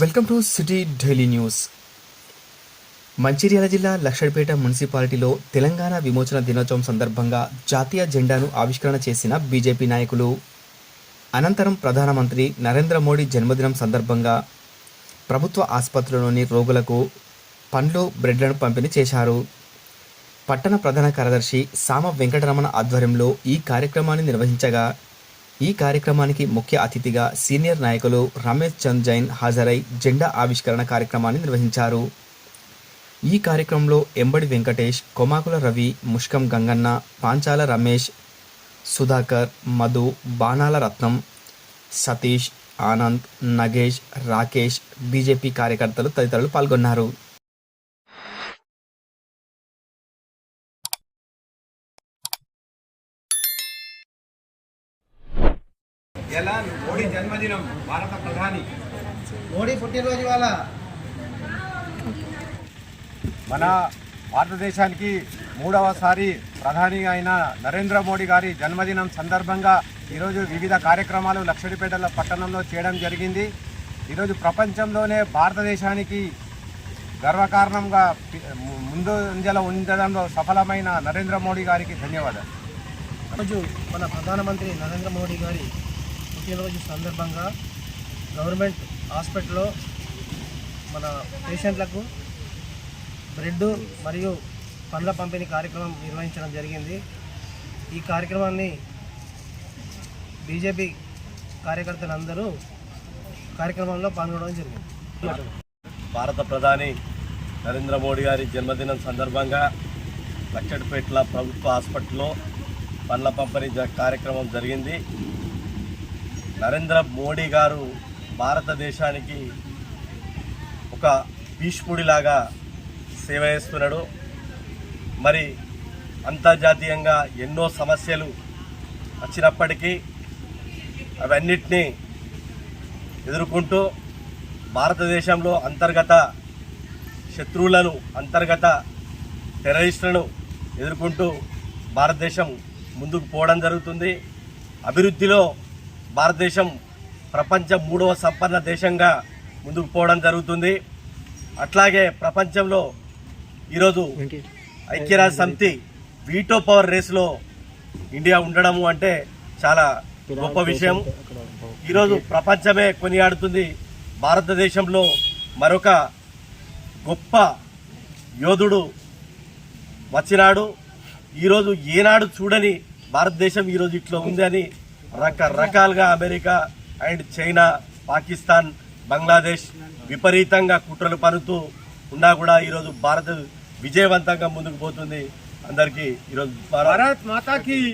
Welcome to city daily news. Mancherial జిల్లా లక్షడిపేట మున్సిపాలిటీలో తెలంగాణ విమోచన దినోత్సవం సందర్భంగా జాతీయ జెండాను ఆవిష్కరణ చేసిన బీజేపీ నాయకులు. అనంతరం ప్రధానమంత్రి నరేంద్ర మోడీ జన్మదినం సందర్భంగా ప్రభుత్వ ఆసుపత్రిలోని రోగులకు పండ్లు బ్రెడ్లను పంపిణీ చేశారు. పట్టణ ప్రధాన కార్యదర్శి సామ వెంకటరమణ ఆధ్వర్యంలో ఈ కార్యక్రమాన్ని నిర్వహించగా ఈ కార్యక్రమానికి ముఖ్య అతిథిగా సీనియర్ నాయకులు రమేష్ చంద్ జైన్ హాజరై జెండా ఆవిష్కరణ కార్యక్రమాన్ని నిర్వహించారు. ఈ కార్యక్రమంలో ఎంబడి వెంకటేష్ కొమాకుల రవి ముష్కం గంగన్న పాంచాల రమేష్ సుధాకర్ మధు బాణాల రత్నం సతీష్ ఆనంద్ నగేష్ రాకేష్ బీజేపీ కార్యకర్తలు తదితరులు పాల్గొన్నారు. ఎలా మోడీ జన్మదినం భారత ప్రధాని? మోడీ పుట్టినరోజు ఇవాళ. మన భారతదేశానికి మూడవసారి ప్రధాని అయిన నరేంద్ర మోడీ గారి జన్మదినం సందర్భంగా ఈరోజు వివిధ కార్యక్రమాలు లక్షడిపేటల పట్టణంలో చేయడం జరిగింది. ఈరోజు ప్రపంచంలోనే భారతదేశానికి గర్వకారణంగా పి- ము- ముందు అంజలో ఉంచడంలో సఫలమైన నరేంద్ర మోడీ గారికి ధన్యవాదాలు. రోజు మన ప్రధానమంత్రి నరేంద్ర మోడీ గారి పుట్టినరోజు సందర్భంగా గవర్నమెంట్ హాస్పిటల్లో మన పేషెంట్లకు బ్రెడ్ మరియు పండ్ల పంపిణీ కార్యక్రమం నిర్వహించడం జరిగింది. ఈ కార్యక్రమాన్ని బీజేపీ కార్యకర్తలందరూ కార్యక్రమంలో పాల్గొనడం జరిగింది. భారత ప్రధాని నరేంద్ర మోడీ గారి జన్మదినం సందర్భంగా లక్షడిపేట్ల ప్రభుత్వ హాస్పిటల్లో పండ్ల పంపిణీ జ- కార్యక్రమం జరిగింది. నరేంద్ర మోడీ గారు భారతదేశానికి ఒక భీష్ముడిలాగా సేవ చేస్తున్నాడు. మరి అంతర్జాతీయంగా ఎన్నో సమస్యలు వచ్చినప్పటికీ అవన్నిటినీ ఎదుర్కొంటూ భారతదేశంలో అంతర్గత శత్రువులను అంతర్గత టెర్రరిస్టులను ఎదుర్కొంటూ భారతదేశం ముందుకు పోవడం జరుగుతుంది. అభివృద్ధిలో భారతదేశం ప్రపంచ మూడవ సంపన్న దేశంగా ముందుకు పోవడం జరుగుతుంది. అట్లాగే ప్రపంచంలో ఈరోజు ఐక్యరాజ్య సమితి వీటో పవర్ రేసులో ఇండియా ఉండడము అంటే చాలా గొప్ప విషయం. ఈరోజు ప్రపంచమే కొనియాడుతుంది. భారతదేశంలో మరొక గొప్ప యోధుడు వచ్చినాడు. ఈరోజు ఏనాడు చూడని భారతదేశం ఈరోజు ఇట్లా ఉంది అని రకరకాలుగా America and China Pakistan Bangladesh విపరీతంగా కుట్రలు పనుతూ ఉన్నా కూడా ఈరోజు భారత్ విజయవంతంగా ముందుకు పోతుంది. అందరికీ ఈరోజు భారత్ మాతాకి